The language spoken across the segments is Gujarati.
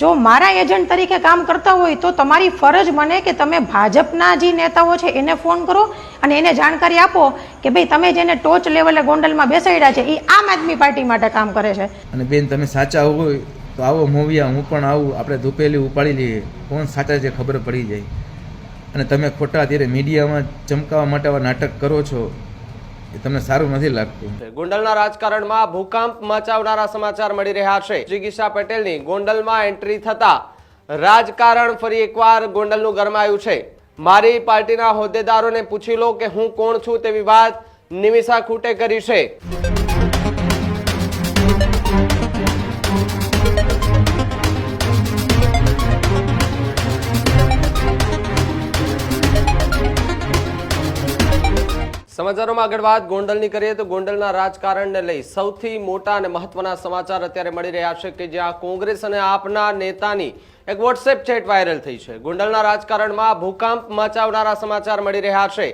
જો મારા એજન્ટ તરીકે કામ કરતા હોય તો તમારી ફરજ બને કે તમે ભાજપના જે નેતાઓ છે એને ફોન કરો અને એને જાણકારી આપો કે ભાઈ તમે જેને ટોચ લેવલે ગોંડલમાં બેસાડ્યા છે એ આમ આદમી પાર્ટી માટે કામ કરે છે. અને બેન, તમે સાચા હોય તો આવો મોવિયા, હું પણ આવું, આપણે ધૂપેલી ઉપાડી લઈએ. કોણ સાચા છે ખબર પડી જાય. અને તમે ખોટા અત્યારે મીડિયામાં ચમકાવવા માટે નાટક કરો છો. તમને સારું નથી લાગતું. ગોંડલના રાજકારણમાં ભૂકંપ મચાવનારા સમાચાર મળી રહ્યા છે. જિગીશા પટેલની ગોંડલમાં એન્ટ્રી થતા રાજકારણ ફરી એકવાર ગોંડલનું ગરમાયું છે. મારી પાર્ટીના હોદ્દેદારોને પૂછી લો કે હું કોણ છું તેવી વાત નિમિષા ખૂટે કરી છે. સમાચારોમાં આગળ વાત ગોંડલની કરીએ તો ગોંડલના રાજકારણને લઈ સૌથી મોટા અને મહત્વના સમાચાર અત્યારે મળી રહ્યા છે કે જ્યાં કોંગ્રેસ અને આપના નેતાની એક વોટ્સએપ ચેટ વાયરલ થઈ છે. ગોંડલના રાજકારણમાં ભૂકંપ મચાવનારા સમાચાર મળી રહ્યા છે.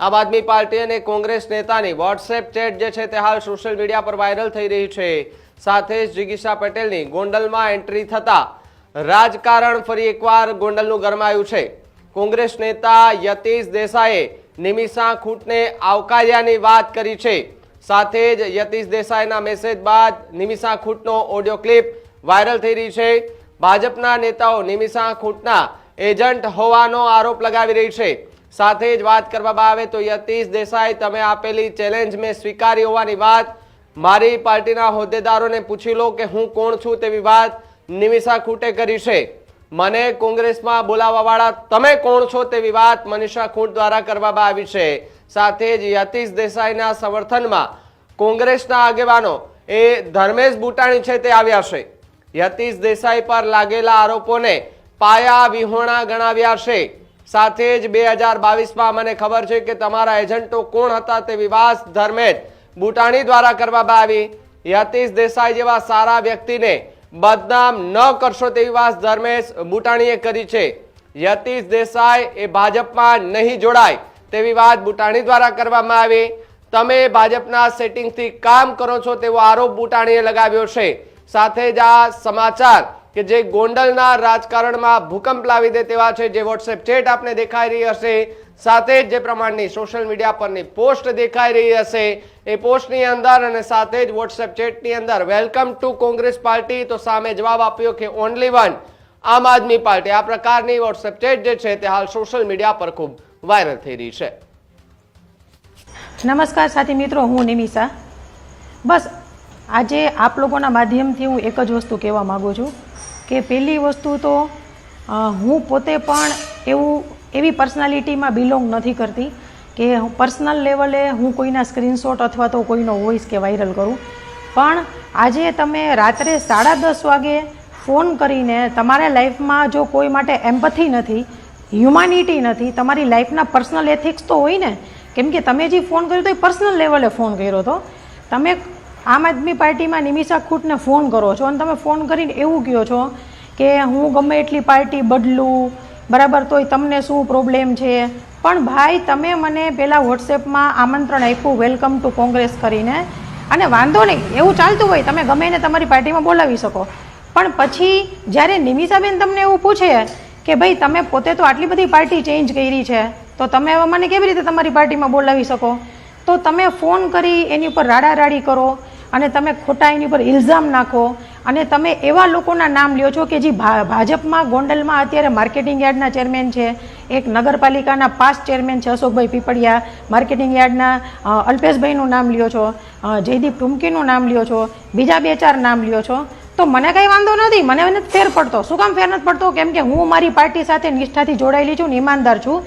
આમ આદમી પાર્ટી અને કોંગ્રેસ નેતાની વોટ્સએપ ચેટ જે છે તે હાલ સોશિયલ મીડિયા પર વાયરલ થઈ રહી છે. સાથે જ જિગીશા પટેલની ગોંડલમાં એન્ટ્રી થતા રાજકારણ ફરી એકવાર ગોંડલનું ગરમાયું છે. કોંગ્રેસ નેતા યતીશ દેસાઈએ નિમિષા ખૂંટને આવકાર્યાની વાત કરી છે. સાથે જ યતીશ દેસાઈના મેસેજ બાદ નિમિષા ખૂંટનો ઓડિયો ક્લિપ વાયરલ થઈ રહી છે. ભાજપના નેતાઓ નિમિષા ખૂંટના એજન્ટ હોવાનો આરોપ લગાવી રહી છે. સાથે જ વાત કરવામાં આવે તો યતીશ દેસાઈ, તમે આપેલી ચેલેન્જ મેં સ્વીકારી હોવાની વાત. મારી પાર્ટીના હોદ્દેદારોને પૂછી લો કે હું કોણ છું તેવી વાત નિમિષા ખૂટે કરી છે. મને કોંગ્રેસમાં બોલાવવાવાળા તમે કોણ છો તેવી વાત મનીષા ખૂંટ દ્વારા કરવામાં આવી છે. સાથે જ યતીશ દેસાઈના સમર્થનમાં કોંગ્રેસના આગેવાનો એ ધર્મેશ બુટાણી છે તે આવ્યા છે. યતીશ દેસાઈ પર લાગેલા આરોપોને પાયા વિહોણા ગણાવ્યા છે. સાથે જ બે હજાર બાવીસમાં મને ખબર છે કે તમારા એજન્ટો કોણ હતા તે વિવાસ ધર્મેશ બુટાણી દ્વારા કરવામાં આવી. યતીશ દેસાઈ જેવા સારા વ્યક્તિને બદનામ ન કરશો તેવી વાત ધર્મેશ બુટાણીએ કરી છે. યતીશ દેસાઈ એ ભાજપમાં નહીં જોડાય તેવી વાત બુટાણી દ્વારા કરવામાં આવી. તમે ભાજપના સેટિંગથી કામ કરો છો તેવો આરોપ બુટાણીએ લગાવ્યો છે. સાથે જ આ સમાચાર કે જે ગોંડલના રાજકારણમાં ભૂકંપ લાવી દે તેવા છે જે વોટ્સએપ ચેટ આપને દેખાઈ રહી હશે સાથે જ જે પ્રમાણની સોશિયલ મીડિયા પરની પોસ્ટ દેખાઈ રહી હશે, એ પોસ્ટની અંદર અને સાથે જ વોટ્સએપ ચેટની અંદર વેલકમ ટુ કોંગ્રેસ પાર્ટી તો સામે જવાબ આપ્યો કે ઓનલી વન આમ આદમી પાર્ટી, આ પ્રકારની વોટ્સએપ ચેટ જે છે, તે હાલ સોશિયલ મીડિયા પર ખૂબ વાયરલ થઈ રહી છે. નમસ્કાર સાથી મિત્રો, હું નિમિષા. બસ, આજે આપ લોકોના માધ્યમથી હું એક જ વસ્તુ કહેવા માગું છું કે, પહેલી વસ્તુ તો હું પોતે પણ એવું એવી પર્સનાલિટીમાં બિલોંગ નથી કરતી કે પર્સનલ લેવલે હું કોઈના સ્ક્રીનશોટ અથવા તો કોઈનો વોઇસ કે વાયરલ કરું. પણ આજે તમે રાત્રે સાડા દસ વાગે ફોન કરીને તમારા લાઈફમાં જો કોઈ માટે એમ્પથી નથી હ્યુમાનિટી નથી, તમારી લાઈફના પર્સનલ એથિક્સ તો હોય ને? કેમ કે તમે જે ફોન કર્યો તો એ પર્સનલ લેવલે ફોન કર્યો હતો. તમે આમ આદમી પાર્ટીમાં નિમિષા ખૂટને ફોન કરો છો અને તમે ફોન કરીને એવું કહો છો કે હું ગમે એટલી પાર્ટી બદલું બરાબર, તોય તમને શું પ્રોબ્લેમ છે? પણ ભાઈ, તમે મને પહેલાં વોટ્સએપમાં આમંત્રણ આપ્યું વેલકમ ટુ કોંગ્રેસ કરીને. અને વાંધો નહીં, એવું ચાલતું હોય, તમે ગમે એને તમારી પાર્ટીમાં બોલાવી શકો. પણ પછી જ્યારે નિમિષાબેન તમને એવું પૂછે કે ભાઈ, તમે પોતે તો આટલી બધી પાર્ટી ચેન્જ કરી છે, તો તમે હવે મને કેવી રીતે તમારી પાર્ટીમાં બોલાવી શકો? તો તમે ફોન કરી, એની ઉપર રાડારાડી કરો અને તમે ખોટા એની ઉપર ઇલ્ઝામ નાખો અને તમે એવા લોકોના નામ લ્યો છો કે જે ભાજપમાં, ગોંડલમાં અત્યારે માર્કેટિંગ યાર્ડના ચેરમેન છે. એક નગરપાલિકાના પાસ્ટ ચેરમેન છે અશોકભાઈ પીપળિયા. માર્કેટિંગ યાર્ડના અલ્પેશભાઈનું નામ લ્યો છો. જયદીપ ટુમકીનું નામ લ્યો છો. બીજા બે ચાર નામ લ્યો છો. તો મને કંઈ વાંધો નથી. મને એને ફેર પડતો. શું કામ ફેર નથી પડતો? કેમ કે હું મારી પાર્ટી સાથે નિષ્ઠાથી જોડાયેલી છું ને ઈમાનદાર છું.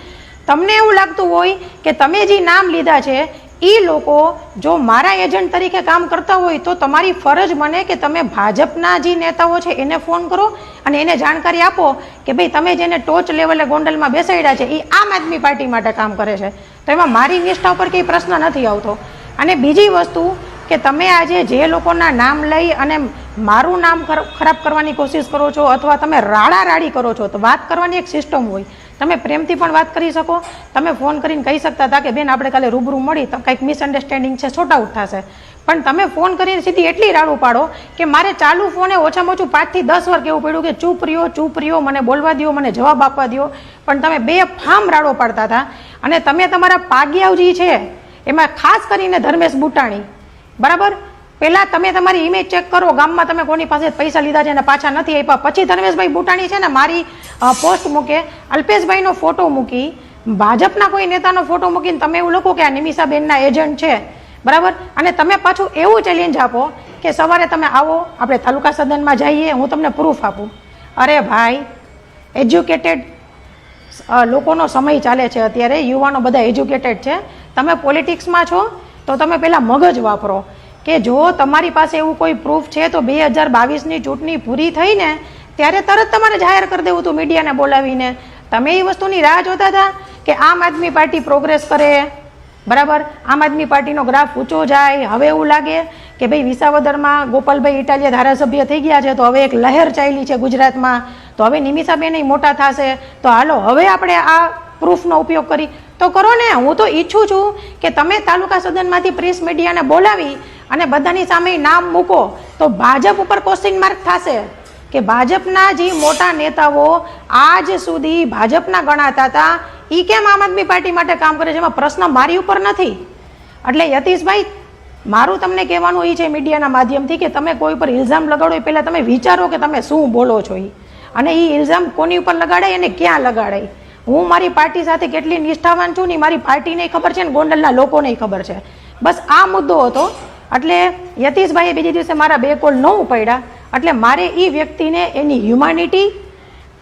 તમને એવું લાગતું હોય કે તમે જે નામ લીધા છે એ લોકો જો મારા એજન્ટ તરીકે કામ કરતા હોય તો તમારી ફરજ બને કે તમે ભાજપના જે નેતાઓ છે એને ફોન કરો અને એને જાણકારી આપો કે ભાઈ તમે જેને ટોચ લેવલે ગોંડલમાં બેસાડ્યા છે એ આમ આદમી પાર્ટી માટે કામ કરે છે. તો એમાં મારી નિષ્ઠા ઉપર કંઈ પ્રશ્ન નથી આવતો. અને બીજી વસ્તુ કે તમે આજે જે લોકોના નામ લઈ અને મારું નામ ખર- ખરાબ કરવાની કોશિશ કરો છો અથવા તમે રાડા રાડી કરો છો, તો વાત કરવાની એક સિસ્ટમ હોય. તમે પ્રેમથી પણ વાત કરી શકો. તમે ફોન કરીને કહી શકતા હતા કે, બેન, આપણે કાલે રૂબરૂ મળી, તો કંઈક મિસઅન્ડરસ્ટેન્ડિંગ છે છોટ આઉટ થશે. પણ તમે ફોન કરીને સીધી એટલી રાડું પાડો કે મારે ચાલુ ફોને ઓછામાં ઓછું પાંચથી દસ વાર કહેવું પડ્યું કે, ચૂપ રહ્યો ચૂપ રહ્યો, મને બોલવા દ્યો, મને જવાબ આપવા દ્યો. પણ તમે બે ફામ રાડો પાડતા હતા. અને તમે તમારા પાગિયાવજી છે, એમાં ખાસ કરીને ધર્મેશ બુટાણી. બરાબર? પહેલાં તમે તમારી ઇમેજ ચેક કરો. ગામમાં તમે કોની પાસે પૈસા લીધા છે અને પાછા નથી આપ્યા. પછી ધર્મેશભાઈ બુટાણી છે ને મારી પોસ્ટ મૂકે. અલ્પેશભાઈનો ફોટો મૂકી. ભાજપના કોઈ નેતાનો ફોટો મૂકીને તમે એવું લખો કે આ નિમિષાબેનના એજન્ટ છે. બરાબર? અને તમે પાછું એવું ચેલેન્જ આપો કે સવારે તમે આવો, આપણે તાલુકા સદનમાં જઈએ, હું તમને પ્રૂફ આપું. અરે ભાઈ એજ્યુકેટેડ લોકોનો સમય ચાલે છે અત્યારે. યુવાનો બધા એજ્યુકેટેડ છે. તમે પોલિટિક્સમાં છો, તો તમે પહેલાં મગજ વાપરો. કે જો તમારી પાસે એવું કોઈ પ્રૂફ છે તો બે હજાર બાવીસની ચૂંટણી પૂરી થઈને ત્યારે તરત તમારે જાહેર કરી દેવું હતું મીડિયાને બોલાવીને. તમે એ વસ્તુની રાહ જોતા હતા કે આમ આદમી પાર્ટી પ્રોગ્રેસ કરે? બરાબર? આમ આદમી પાર્ટીનો ગ્રાફ ઊંચો જાય. હવે એવું લાગે કે ભાઈ વિસાવદરમાં ગોપાલભાઈ ઇટાલિયા ધારાસભ્ય થઈ ગયા છે, તો હવે એક લહેર ચાલી છે ગુજરાતમાં. તો હવે નિમિષાબેન મોટા થશે. તો હાલો, હવે આપણે આ પ્રૂફનો ઉપયોગ કરી. તો કરો ને, હું તો ઈચ્છું છું કે તમે તાલુકા સદનમાંથી પ્રેસ મીડિયાને બોલાવી અને બધાની સામે નામ મૂકો. તો ભાજપ ઉપર ક્વેશ્ચન માર્ક થશે કે ભાજપના જે મોટા નેતાઓ આજ સુધી ભાજપના ગણાતા હતા એ કેમ આમ આદમી પાર્ટી માટે કામ કરે છે? એમાં પ્રશ્ન મારી ઉપર નથી. એટલે યતીશભાઈ, મારું તમને કહેવાનું એ છે મીડિયાના માધ્યમથી કે તમે કોઈ પર ઇલ્ઝામ લગાડો એ પહેલાં તમે વિચારો કે તમે શું બોલો છો એ અને એ ઇલ્ઝામ કોની ઉપર લગાડાય અને ક્યાં લગાડાય? હું મારી પાર્ટી સાથે કેટલી નિષ્ઠાવાન છું ને મારી પાર્ટીને ખબર છે ને ગોંડલના લોકોને ખબર છે. બસ આ મુદ્દો હતો. એટલે યતીશભાઈએ બીજે દિવસે મારા બે કોલ ન ઉપાડ્યા. એટલે મારે એ વ્યક્તિને એની હ્યુમાનિટી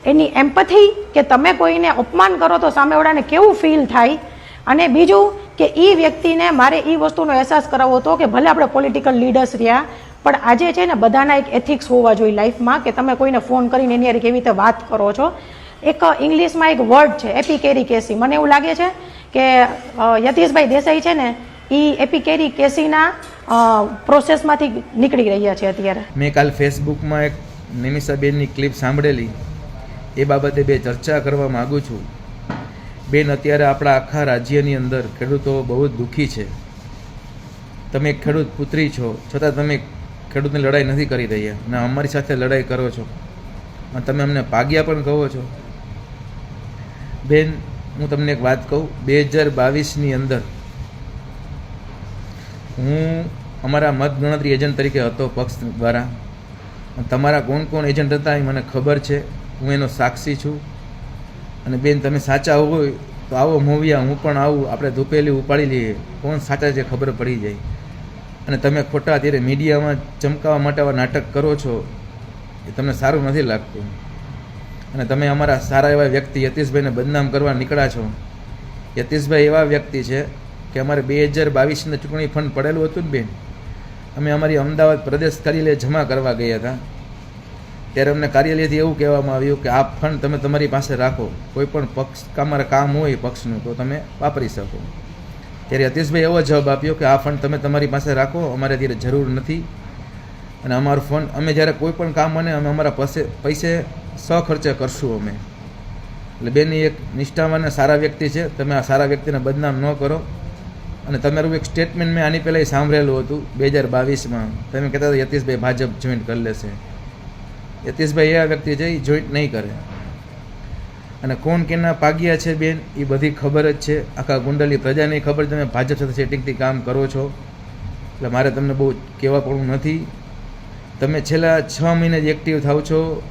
એની એમ્પથી કે તમે કોઈને અપમાન કરો તો સામેવાળાને કેવું ફીલ થાય? અને બીજું કે એ વ્યક્તિને મારે એ વસ્તુનો અહેસાસ કરાવવો હતો કે ભલે આપણે પોલિટિકલ લીડર્સ રહ્યા, પણ આજે છે ને બધાના એક એથિક્સ હોવા જોઈએ લાઈફમાં કે તમે કોઈને ફોન કરીને એની હારે કેવી રીતે વાત કરો છો? એક ઇંગ્લિશમાં એક વર્ડ છે એપિકેરી કેસી મને એવું લાગે છે કે યતીશભાઈ દેસાઈ છે ને એ એપિકેરી કેસીના પ્રોસેસમાંથી નીકળી રહ્યા છે અત્યારે. મેં કાલ ફેસબુકમાં એક નિમિષાબેનની ક્લિપ સાંભળેલી. એ બાબતે બે ચર્ચા કરવા માગું છું. બેન, અત્યારે આપણા આખા રાજ્યની અંદર ખેડૂતો બહુ જ દુઃખી છે. તમે ખેડૂત પુત્રી છો, છતાં તમે ખેડૂતની લડાઈ નથી કરી રહ્યા અને અમારી સાથે લડાઈ કરો છો. અને તમે અમને પાગ્યા પણ કહો છો. બેન, હું તમને એક વાત કહું. બે હજાર બાવીસની અંદર હું અમારા મતગણતરી એજન્ટ તરીકે હતો પક્ષ દ્વારા. તમારા કોણ કોણ એજન્ટ હતા એ મને ખબર છે. હું એનો સાક્ષી છું. અને બેન, તમે સાચા હોય તો આવો મોવિયા, હું પણ આવું. આપણે ધૂપેલી ઉપાડી લઈએ. કોણ સાચા છે ખબર પડી જાય. અને તમે ખોટા અત્યારે મીડિયામાં ચમકાવવા માટે આવા નાટક કરો છો, એ તમને સારું નથી લાગતું. અને તમે અમારા સારા એવા વ્યક્તિ યતીશભાઈને બદનામ કરવા નીકળ્યા છો. યતીશભાઈ એવા વ્યક્તિ છે કે અમારે બે હજાર બાવીસના ચૂંટણી ફંડ પડેલું હતું ને બેન? અમે અમારી અમદાવાદ પ્રદેશ કાર્યાલય જમા કરવા ગયા હતા. ત્યારે અમને કાર્યાલયથી એવું કહેવામાં આવ્યું કે આ ફંડ તમે તમારી પાસે રાખો. કોઈ પણ પક્ષ અમારે કામ હોય પક્ષનું, તો તમે વાપરી શકો. ત્યારે અતીશભાઈ એવો જવાબ આપ્યો કે આ ફંડ તમે તમારી પાસે રાખો, અમારે અત્યારે જરૂર નથી. અને અમારો ફંડ, અમે જ્યારે કોઈ પણ કામ બને, અમે અમારા પાસે પૈસે સખર્ચે કરશું અમે. એટલે બેની એક નિષ્ઠાવાન સારા વ્યક્તિ છે. તમે આ સારા વ્યક્તિને બદનામ ન કરો. અને તમારું એક સ્ટેટમેન્ટ મેં આની પહેલાં સાંભળેલું હતું બે હજાર બાવીસમાં તમે કહેતા હતા, યતીશભાઈ ભાજપ જોઈન્ટ કરી લેશે. યતીશભાઈ એવા વ્યક્તિ છે, એ જોઈન્ટ નહીં કરે. અને કોણ કેના પાગ્યા છે બેન, એ બધી ખબર જ છે. આખા ગુંડલી પ્રજાને ખબર તમે ભાજપ સાથે સેટિંગથી કામ કરો છો. એટલે મારે તમને બહુ કહેવા પડવું નથી. તમે છેલ્લા છ મહિને જ એક્ટિવ થાવ છો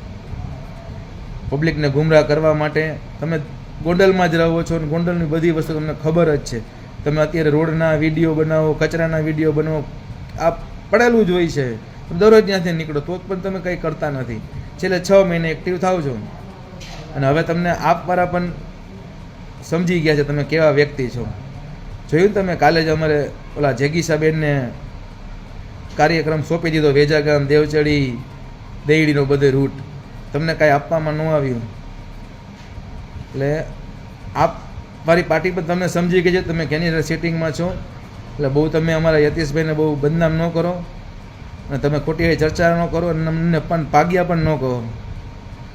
પબ્લિકને ગુમરાહ કરવા માટે. તમે ગોંડલમાં જ રહો છો અને ગોંડલની બધી વસ્તુ તમને ખબર જ છે. તમે અત્યારે રોડના વીડિયો બનાવો, કચરાના વીડિયો બનાવો, આ પડેલું જ હોય છે. દરરોજ ત્યાંથી નીકળો, તો પણ તમે કંઈ કરતા નથી. છેલ્લે છ મહિને એક્ટિવ થાવ છો. અને હવે તમને આપવાળા પણ સમજી ગયા છે તમે કેવા વ્યક્તિ છો. જોયું તમે, કાલે જ અમારે ઓલા જેગીસાબેનને કાર્યક્રમ સોંપી દીધો, વેજાગામ, દેવચડી, દેયડીનો બધે રૂટ. તમને કાંઈ આપવામાં ન આવ્યું. એટલે આપ મારી પાર્ટી પર તમને સમજી ગઈ છે, તમે કેની સેટિંગમાં છો? એટલે બહુ તમે અમારા યતીશભાઈને બહુ બદનામ ન કરો અને તમે ખોટી ચર્ચા ન કરો અને અમને પણ પાગ્યા પણ ન કહો.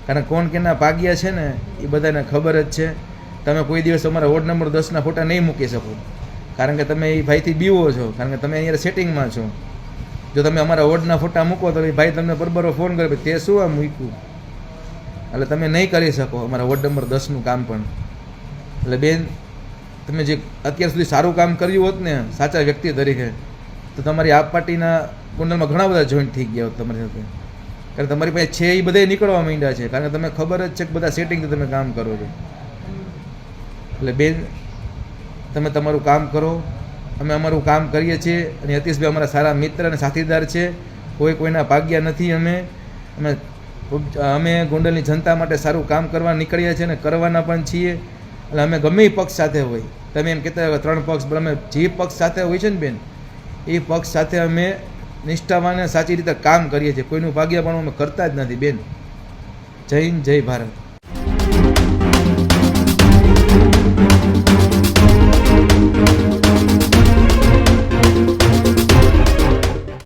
કારણ કોણ કેના પાગ્યા છે ને, એ બધાને ખબર જ છે. તમે કોઈ દિવસ અમારા વોર્ડ નંબર દસના ફોટા નહીં મૂકી શકો. કારણ કે તમે એ ભાઈથી બીવો છો, કારણ કે તમે અહીંયા સેટિંગમાં છો. જો તમે અમારા વોર્ડના ફોટા મૂકો તો એ ભાઈ તમને બરોબર ફોન કરે તે શું આ મૂક્યું? એટલે તમે નહીં કરી શકો અમારા વોર્ડ નંબર દસનું કામ પણ. એટલે બેન, તમે જે અત્યાર સુધી સારું કામ કર્યું હોત ને, સાચા વ્યક્તિ તરીકે, તો તમારી આપ પાર્ટીના કુંડલમાં ઘણા બધા જોઈન્ટ થઈ ગયા હોત તમારી સાથે. કારણ કે તમારી પાસે છે એ બધા નીકળવા માંડ્યા છે. કારણ કે તમે ખબર જ છે કે બધા સેટિંગથી તમે કામ કરો છો. એટલે બેન, તમે તમારું કામ કરો. અમે અમારું કામ કરીએ છીએ અને અતીશભાઈ અમારા સારા મિત્ર અને સાથીદાર છે. કોઈ કોઈના ભાગ્યા નથી અમે. અમે અમે ગોંડલની જનતા માટે સારું કામ કરવા નીકળ્યા છીએ અને કરવાના પણ છીએ. એટલે અમે ગમે એ પક્ષ સાથે હોય. તમે એમ કહેતા હોય ત્રણ પક્ષ, પણ અમે જે પક્ષ સાથે હોય છે ને બેન, એ પક્ષ સાથે અમે નિષ્ઠાવાને સાચી રીતે કામ કરીએ છીએ. કોઈનું ભાગ્ય પણ અમે કરતા જ નથી બેન. જય હિન્દ, જય ભારત.